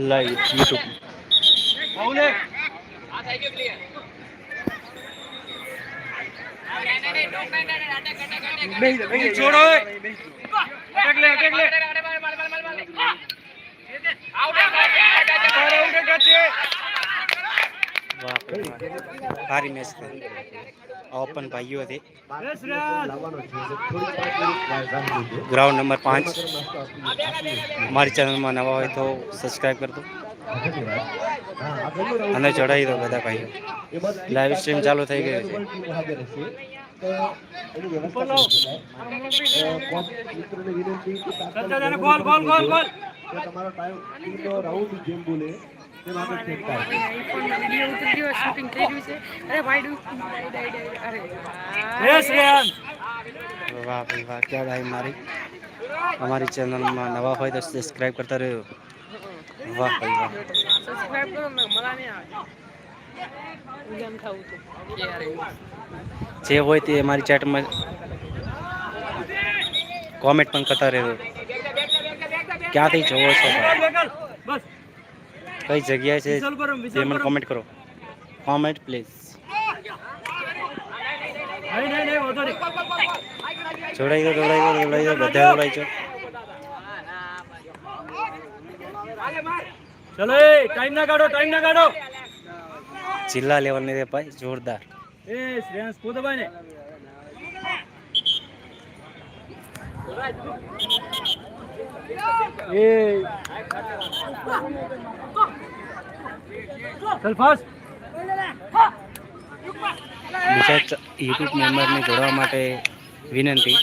Live YouTube છોડો અટક લે અટક લે વાહ ભાઈ વાહ. સારી મેચ થઈ. ઓપન ભાઈઓ હતી. ગ્રાઉન્ડ નંબર પાંચ. મારી ચેનલમાં નવા હોય તો સબસ્ક્રાઈબ કરતો અને ચડાવી દો બધા ભાઈઓ. લાઈવ સ્ટ્રીમ ચાલુ થઈ ગયો છે તમારો ટાઈમ રાહુલ જેમ બોલે. તેમ આપણે ચેક કરીએ વીડિયો ઉતરી ગયો શૂટિંગ થઈ ગયું છે અરે ભાઈ ડુ ડાઈ ડાઈ ડાઈ અરે એ શ્રેયાન વાહ ભાઈ વાહ ક્યાં ભાઈ મારી અમારી ચેનલમાં નવા હોય તો સબસ્ક્રાઈબ કરતા રહ્યો વાહ ભાઈ વાહ સબસ્ક્રાઇબ કરો ને નહીં આવે હું એમ ખાવું છું કે યાર જે હોય તે અમારી ચેટમાં કોમેન્ટ પણ કરતા રહેજો ક્યાંથી જોવો છો બસ કઈ જગ્યાએ છે તે મને કોમેન્ટ કરો. કોમેન્ટ પ્લીઝ જોડાઈ ગયો જોડાઈ ગયો જોડાઈ ગયો બધા જોડાઈ છો ચલો એ ટાઈમ ના કાઢો ટાઈમ ના કાઢો. જિલ્લા લેવલની રે ભાઈ જોરદાર. એ શ્રેયાંશ કૂદ ભાઈ ને એ. ચલ બીજા યુટ્યુબ મેમ્બરને જોડવા માટે વિનંતી.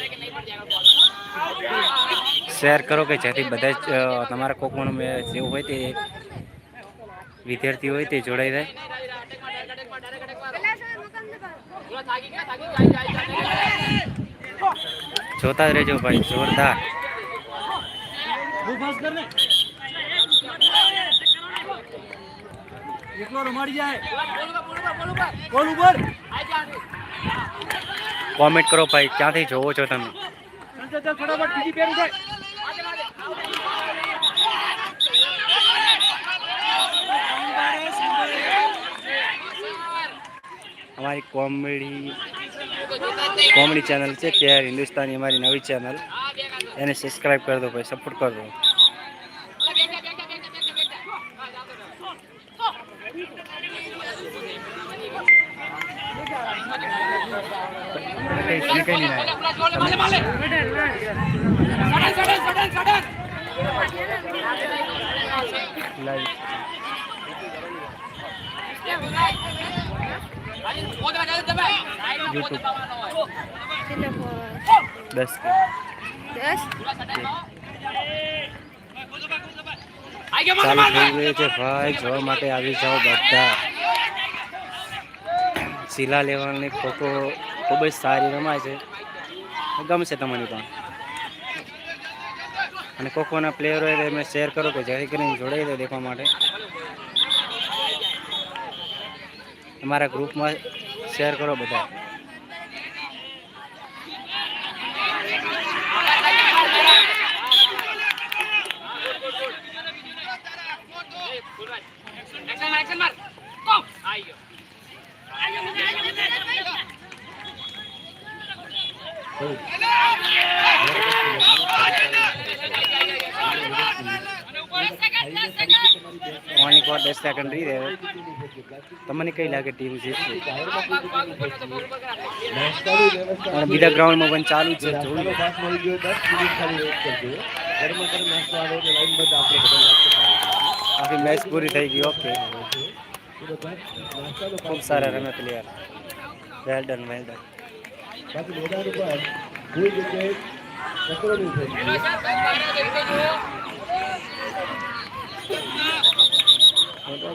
શેર કરો કે જેથી બધા જ તમારા મેં જેવું હોય તે વિદ્યાર્થી હોય તે જોડાઈ જાય જોતા જ રહેજો ભાઈ, જોરદાર. એકલો રમાડી જાય. બોલ ઉપર કોમેન્ટ કરો ભાઈ ક્યાંથી જોવો છો તમે? ફટાફટ બીજી પેર જાય અમારી કોમેડી કોમેડી ચેનલ છે કેઆર હિન્દુસ્તાની અમારી નવી ચેનલ એને સબસ્ક્રાઈબ કરી દો ભાઈ સપોર્ટ કરો યુટ્યુબ દસ ચાલુ થઈ ગયું છે ભાઈ જોવા માટે આવી જાઓ બધા. શિલા લેવલની ખોખો ખૂબ જ સારી રમાય છે. ગમશે તમને પણ. અને ખોખોના પ્લેયર હોય તો એમને શેર કરો કે જેથી કરીને જોડાઈ દો દેખવા માટે. તમારા ગ્રુપમાં શેર કરો બધા પાણી પર દસ સેકન્ડ રહી રહે તમને કઈ લાગે ટીમ જીતશે અને બીજા ગ્રાઉન્ડમાં પણ ચાલુ જ છે જોવું નાસ્તાનો પાસ મળી ગયો દસ મિનિટ ખાલી વેઇટ કરજો ગરમા ગરમ નાસ્તો આવે એટલે લાઈન બંધ આપણે બધા નાસ્તો ખાવાનો આખી મેચ પૂરી થઈ ગઈ ઓકે છે. તો બધા નાસ્તાનો ખૂબ પાસ સારા રમે player well done well done બાકી ફોટો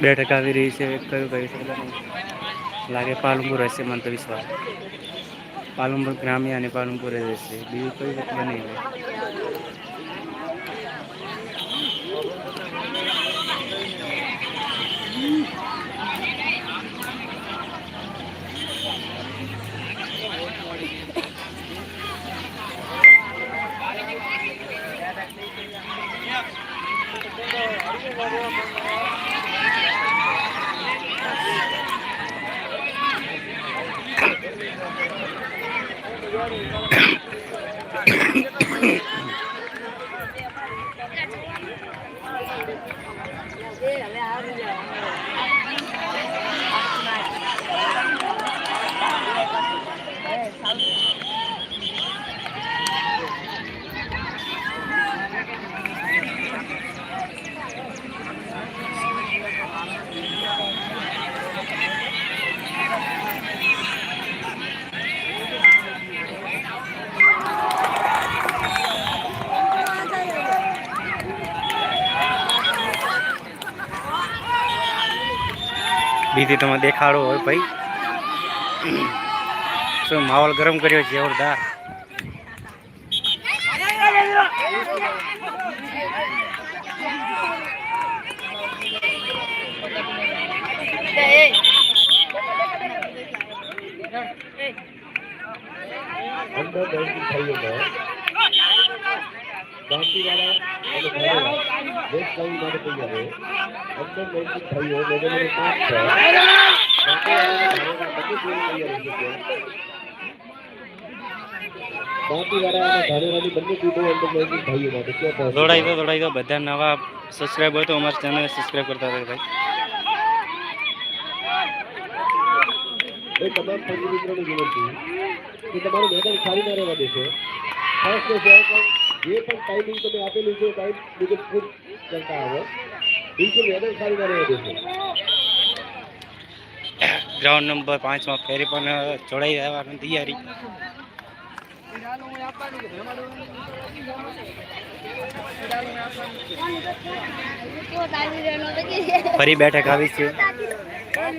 બેઠક આવી રહી છે કયું કહી શકાય લાગે પાલનપુર હશે મને તો વિશ્વાસ. પાલનપુર ગ્રામ્ય અને પાલનપુર જ હશે બીજું કોઈ વસ્તુ નહીં હોય બીજી તમે દેખાડો હોય ભાઈ. શું માહોલ ગરમ કર્યો છે જોરદાર. બાકી બેંકિંગ ભાઈઓમાં દાંતીવાળા અને ધાનેરા વેસ્ટ લાઈન માટે તૈયાર છે અંદર બેંકિંગ ભાઈઓ મેદાનોને પાંચ છે દાંતીવાળા અને ધાનેરા બંને ટીમ તૈયાર છે ત્યાં દાંતીવાળા અને ધાનેરાની બંને ટીમો અંદર બેંકિંગ ભાઈઓ માટે ક્યાં પહોંચી દોડાઈ દો દોડાઈ દો બધા નવા સબસ્ક્રાઈબર તો અમારી ચેનલ સબસ્ક્રાઈબ કરતા રહે ભાઈ એ તમામ પંચ મિત્રોને વિનંતી કે તમારું મેદાન ખાલી ના રહેવા દેશો ખાસ તો છે પણ જે પણ ટાઈમિંગ તમે આપેલું છે ટાઈમ મુજબ ખૂબ કરતા આવો. બિલકુલ વેધર ખાલી ના છે ગ્રાઉન્ડ નંબર પાંચમાં ફેરી પણ જોડાઈ રહેવાની તૈયારી. ફરી બેઠક આવી છે. ને.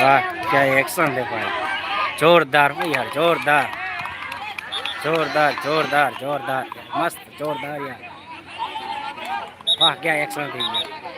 વાહ ક્યાં એક્શન દે ભાઈ જોરદાર યાર, જોરદાર. જોરદાર જોરદાર જોરદાર. મસ્ત, જોરદાર યાર. વાહ ક્યાં એક્શન થઈ ગયા.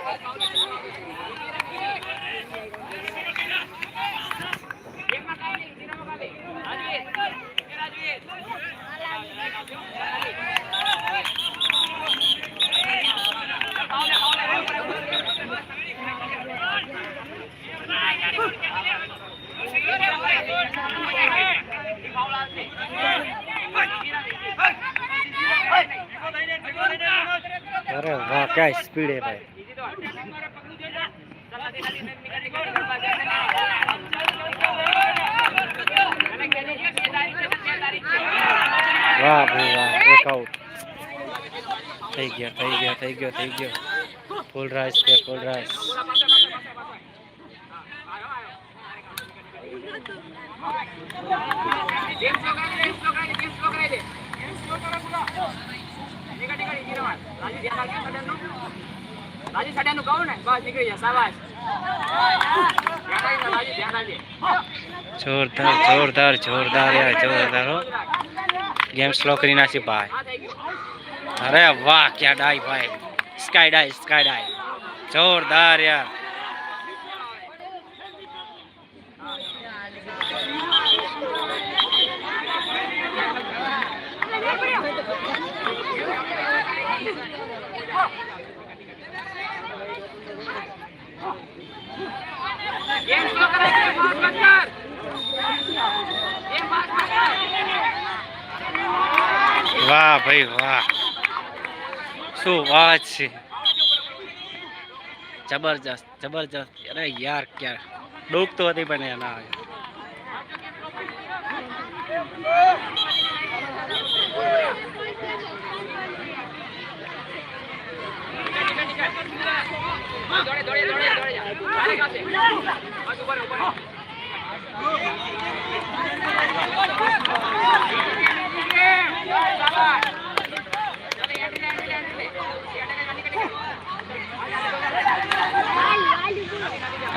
અરે વાહ ક્યાં સ્પીડ એ ભાઈ. વાહ ભાઈ, વાહ એક આઉટ થઈ ગયા થઈ ગયા, થઈ ગયો થઈ ગયો. ફૂલ રાઈસ કે ફૂલ રાઈસ જેમ સ્લો કરાઈ દે જેમ સ્લો કરાઈ દે જેમ સ્લો કરાઈ દે જેમ સ્લો કરાઈ દે રાજી સાડાનું કહું ને? બસ નીકળી જાય રાખજે જોરદાર જોરદાર જોરદાર યાર જોરદાર હો. ગેમ સ્લો કરી નાખી ભાઈ. અરે વાહ ક્યાં ડાઈ ભાઈ. સ્કાય ડાઈ સ્કાય ડાઈ જોરદાર યાર ગેમ સ્લો કરાય છે પાસ મત કર ગેમ પાસ મત કર વાહ ભાઈ વાહ. શું વાત છે? જબરજસ્ત જબરજસ્ત. અરે યાર ક્યાં ડૂબતો હતી પણ એ ના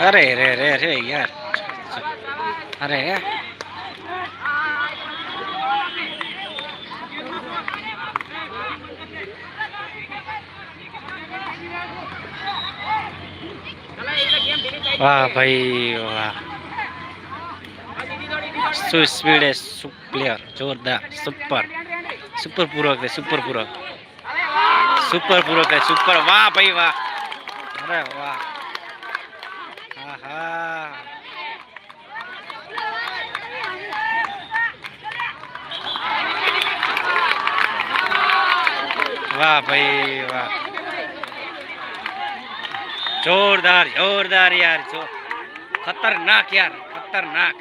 આવ્યો. અરે રે રે રે યાર અરે વાહ ભાઈ વાહ શું સ્પીડ હે સુ પ્લેયર જોરદાર સુપર સુપર પૂરક है સુપર પૂરક સુપર પૂરક है સુપર વાહ ભાઈ વાહ અરે વાહ આહા વાહ ભાઈ, વાહ. જોરદાર જોરદાર યાર, જો. ખતરનાક યાર ખતરનાક.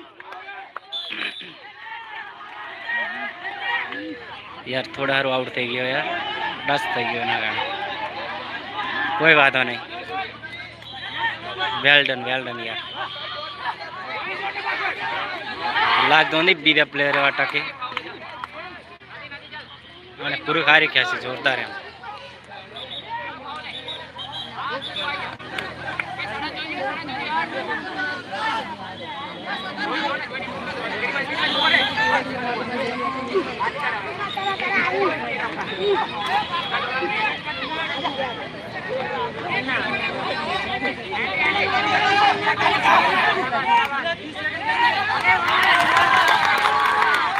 યાર, થોડા હારું આઉટ થઈ ગયો યાર. દસ થઈ ગયો એના કારણે. કોઈ વાંધો નહીં. વેલ ડન વેલ ડન યાર લાગતો નહીં બીજા પ્લેયર એવા ટકે અને પૂરું હારી ગયા છે જોરદાર એમ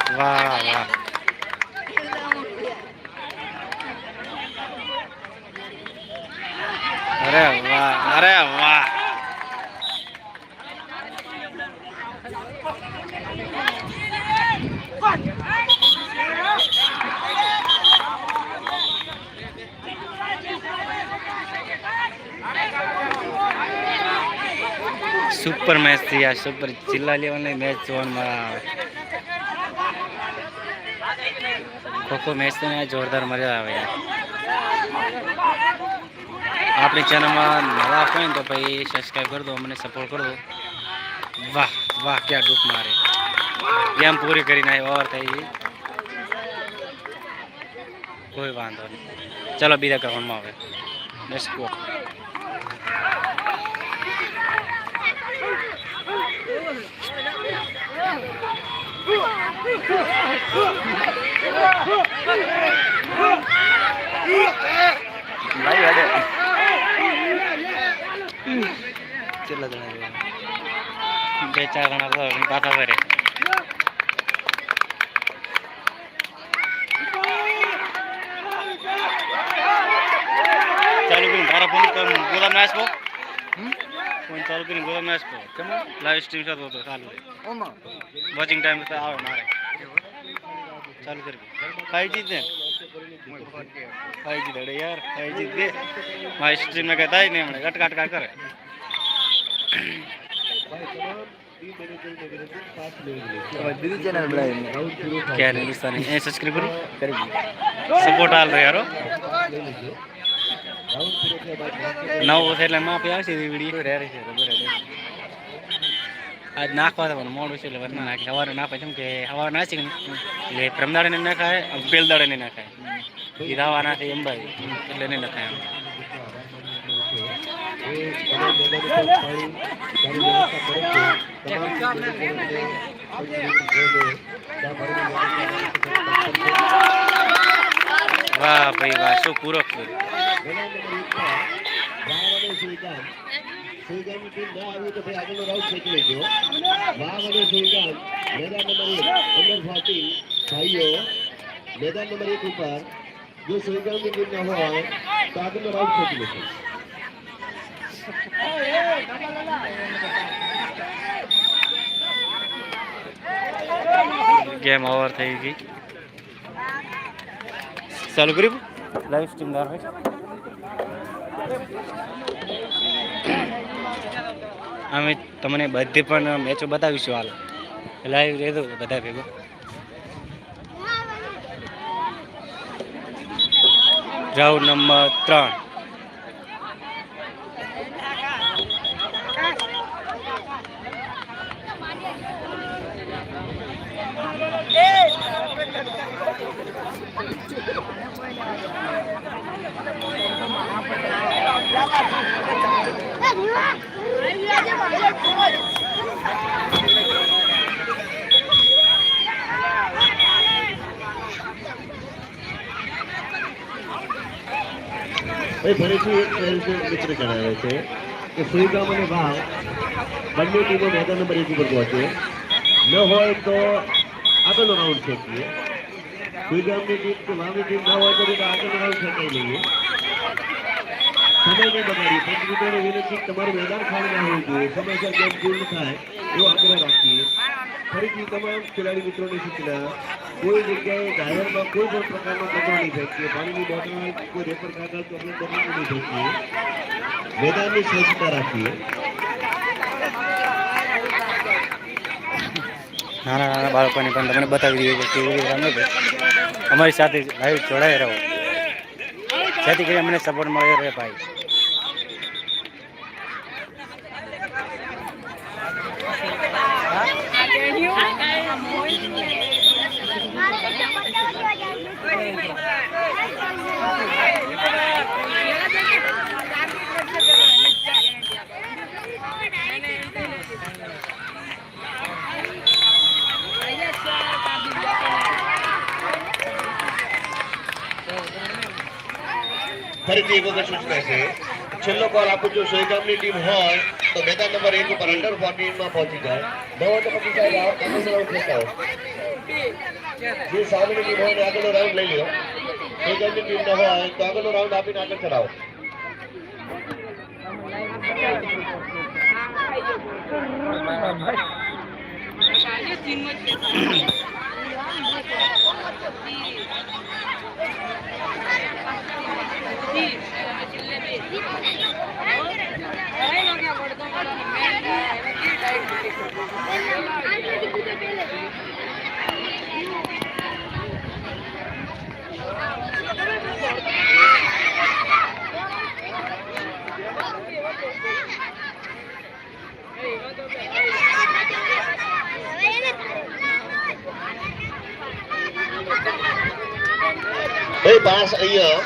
વાહ વાહ. અરે વાહ અરે વાહ. સુપર મેચ થઈ આ સુપર જિલ્લા લેવલની મેચ જોવામાં આવે ખોખો મેચ તો જોરદાર મજા આવે આપણી ચેનલમાં નવા હોય ને તો ભાઈ સબસ્ક્રાઈબ કરી દો મને સપોર્ટ કરો વાહ વાહ, ક્યાં ડૂક મારે. ગેમ પૂરી કરીને આવ્યો ઓવર થઈ ગઈ. કોઈ વાંધો નહીં. ચલો બીજા ગ્રાઉન્ડમાં આવે લેટ્સ ભાઈ અડે કેટલા જણા રહ્યા બે ચાર જણા તો પાછા ફરે ચાલુ કરીને તારા ફોન પર ગોદામ નાશ કો ફોન ચાલુ કરીને ગોદામ નાશ કો કેમ લાઈવ સ્ટ્રીમ થતો હતો ચાલુ વોચિંગ મારે ચાલુ કરી ફાઈવ જી ને ફાઈવ જી દડે યાર ફાઈવ જી દે. મારી સ્ટ્રીમમાં કઈ થાય નહીં હમણાં. કટકા કટકા કરે. ક્યારે હિન્દુસ્તાની? એ સબસ્ક્રાઈબ કરું સપોર્ટ હાલ રહ્યો યારો નવ એટલે માફી આવશે વીડિયો રેરે છે આજ નાખવા હતા મોડું છે એટલે વરના નાખી. સવારે નાખે કેમ કે નાખી ને એટલે પ્રમદાડે ને નાખાય પેલ દાડે ને નાખાય. એ દાવા નાખે એમ ભાઈ એટલે નહીં નખાય વાહ ભાઈ, વાહ. શું પૂરક છે મેદાન નંબર એક ઉપર જો સુઈગામની ટીમ ન હોય તો આગળનો રાઉન્ડ ખેંચી લેશે ગેમ ઓવર થઈ ગઈ ચાલુ કર્યું લાઈવ સ્ટ્રીમ દ્વારા હોય અમે તમને બધી પણ મેચો બતાવીશું હાલ. લાઈવ રહેતો બધા ભેગો. રાઉન્ડ નંબર ત્રણ. ભાઈ ફરીથી એક મિત્ર જણાવે છે કે સુઈગામ અને વાવ બંને ટીમો મેદાન નંબર એક ન હોય તો આગળનો રાઉન્ડ ફેંકીએ સુઈગામની ટીમ કે વાવની ટીમ ના હોય તો આગળનો રાઉન્ડ ફેંકાઈ લઈએ. રાખીએ. નાના નાના બાળકોને પણ તમને બતાવી દઈએ કે કેવી રીતે રમે અમારી સાથે લાઈવ જોડાઈ રહો. જેથી કરી અમને સપોર્ટ મળ્યો રહે ભાઈ. ફરીથી એક વખત સૂચના છે છેલ્લો કોલ આપું છું સોયગામની ટીમ હોય તો મેદાન નંબર એક ઉપર અંડર ફોર્ટીનમાં પહોંચી જાય ન હોય તો પછી સાહેબ આવો તમે રાઉન્ડ ફેંકાવો જે સામેની ટીમ હોય ને આગળનો રાઉન્ડ લઈ લ્યો સોયગામની ટીમ ન હોય તો આગળનો રાઉન્ડ આપીને આગળ ચલાવો ભાઈ પાસ અહીંયા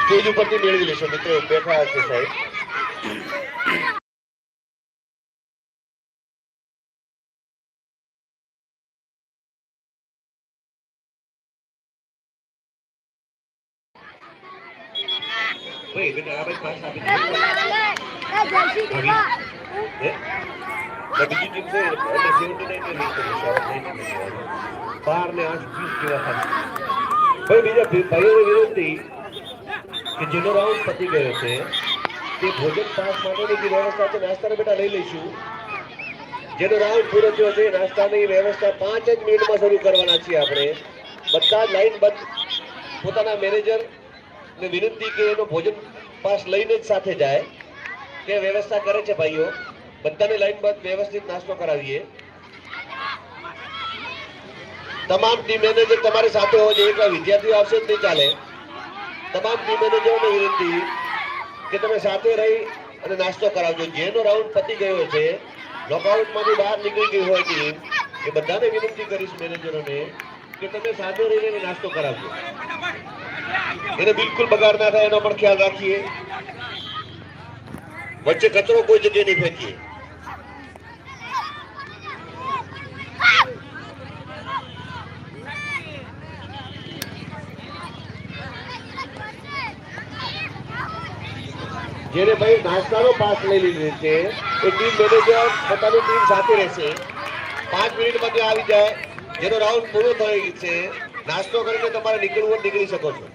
સ્ટેજ ઉપરથી મેળવી લેશો મિત્રો. બેઠા હશે સાહેબ ભાઈ બેટા આ ભાઈ પાસ આપી દીધો. હે? તો બીજી ટીમ છે એટલે 79 ને લીડ કરી છે, આપણે 90 બાર ને આઠ વીસ જેવા થાય ભાઈ બીજા ભાઈઓને વિનંતી કે જેનો રાઉન્ડ પતી ગયો છે તે ભોજન પાસ માટેની જે વ્યવસ્થા નાસ્તાના બેટા લઈ લઈશું જેનો રાઉન્ડ પૂરો થયો છે નાસ્તાની વ્યવસ્થા પાંચ જ મિનિટમાં શરૂ કરવાના છીએ આપણે બધા લાઈન બંધ પોતાના મેનેજર ને વિનંતી કે એનો ભોજન પાસ લઈને જ સાથે જાય તે વ્યવસ્થા કરે છે ભાઈઓ. બધાને લાઈન બાદ વ્યવસ્થિત નાસ્તો કરાવીએ. તમામ ટીમ મેનેજર તમારી સાથે હોય છે. એકલા વિદ્યાર્થીઓ આવશે જ નહીં ચાલે. તમામ ટીમ મેનેજરોને વિનંતી કે તમે સાથે રહી અને નાસ્તો કરાવજો. જેનો રાઉન્ડ પતી ગયો છે નોકઆઉટમાંથી બહાર નીકળી ગઈ હોય ટીમ એ બધાને વિનંતી કરીશ મેનેજરોને કે તમે સાથે રહીને નાસ્તો કરાવજો. એને બિલકુલ બગાડ ના થાય, એનો પણ ખ્યાલ રાખીએ. વચ્ચે કચરો કોઈ જગ્યાએ નહીં ફેંકીએ. જેને ભાઈ નાસ્તાનો પાસ લઈ લીધો છે, એ ટીમ મેનેજર પોતાની ટીમ સાથે રહેશે. પાંચ મિનિટમાં ત્યાં આવી જાય. જેનો રાઉન્ડ પૂરો થઈ છે. નાસ્તો કરીને તમારે નીકળવું નીકળી શકો છો.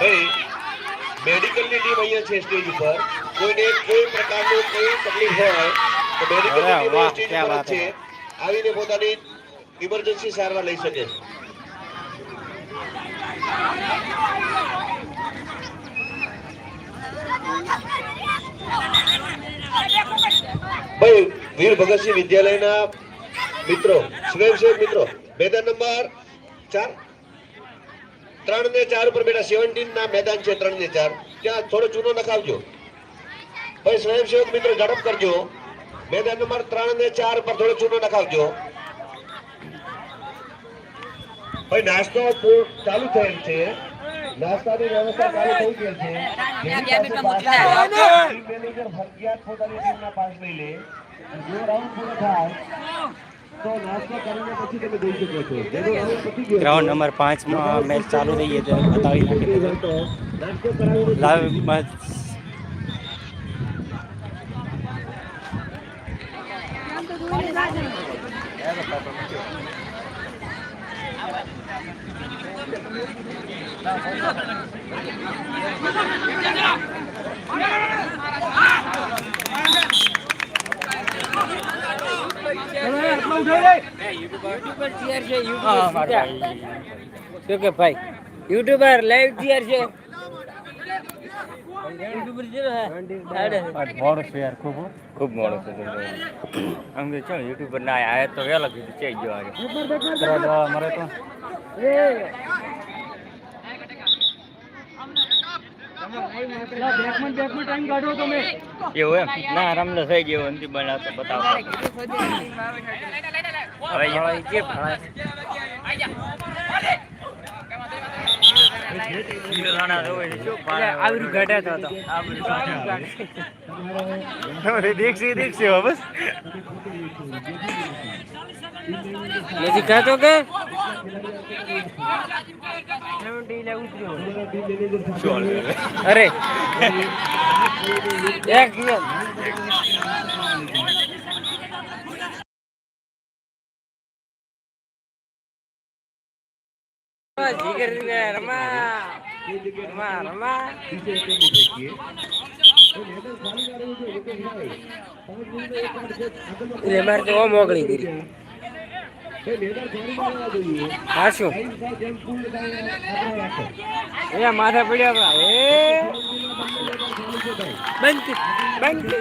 ભાઈ મેડિકલની ટીમ અહીંયા છે સ્ટેજ ઉપર. કોઈને કોઈ પ્રકારનો કોઈ તકલીફ હોય તો મેડિકલની ટીમ સ્ટેજ વાત છે. આવીને પોતાની ઇમરજન્સી સારવાર લઈ શકે. છે ભાઈ વીર ભગતસિંહ વિદ્યાલયના મિત્રો સ્વયંસેવક મિત્રો મેદાન નંબર ચાર. ત્રણ ને ચાર ઉપર બેટા સેવન્ટીન ના મેદાન છે ત્રણ ને ચાર. ત્યાં થોડો ચૂનો નખાવજો. ભાઈ સ્વયંસેવક મિત્રો ઝડપ કરજો. મેદાન નંબર ત્રણ ને ચાર પર થોડો ચૂનો નખાવજો. ભાઈ નાસ્તો ચાલુ થયેલ છે. નાસ્તાની વ્યવસ્થા ચાલુ થઈ ગઈ છે. પોતાની ટીમના પાસ લઈ લે. જો રાઉન્ડ પૂરો થાય તો નાસ્તો કરીને પછી તમે જઈ શકો છો જેનો રાઉન્ડ પતી ગયો છે, ગ્રાઉન્ડ નંબર પાંચમાં મેચ ચાલુ રહી છે બતાવી નાખી દીધું તો શું કે ભાઈ યુટ્યુબર લાઈવ ટીઆર છે ખૂબ મોડો છે. આમ કે ચાલ યુટ્યુબર ના આયા તો વેલા કીધું ચઈ ગયો આજે. મરે તો. એવું એમ? ના રમલો થઈ ગયો અંતિમ બનાવતો બતાવો. હવે શું આવરું ઘટાતો હતો દેખશે દેખશે બસ. નથી કહેતો કે શું અરે એક મિનિટ જીગર ને રમા રમા રમા એટલે મારે તો ઓમ ઓગળી ગઈ હા શું એ માથે પડ્યા એ. બંધ બંધ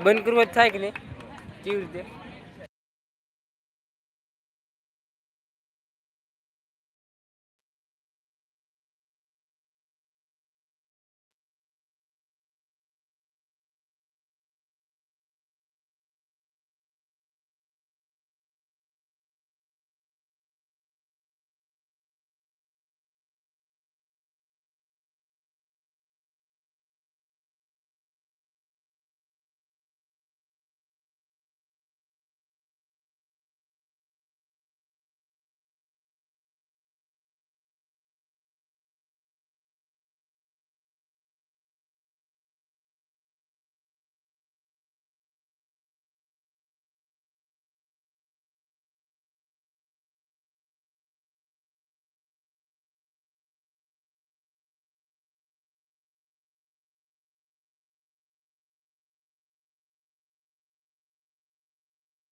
બંધ કરવો થાય કે નહીં? કેવી રીતે?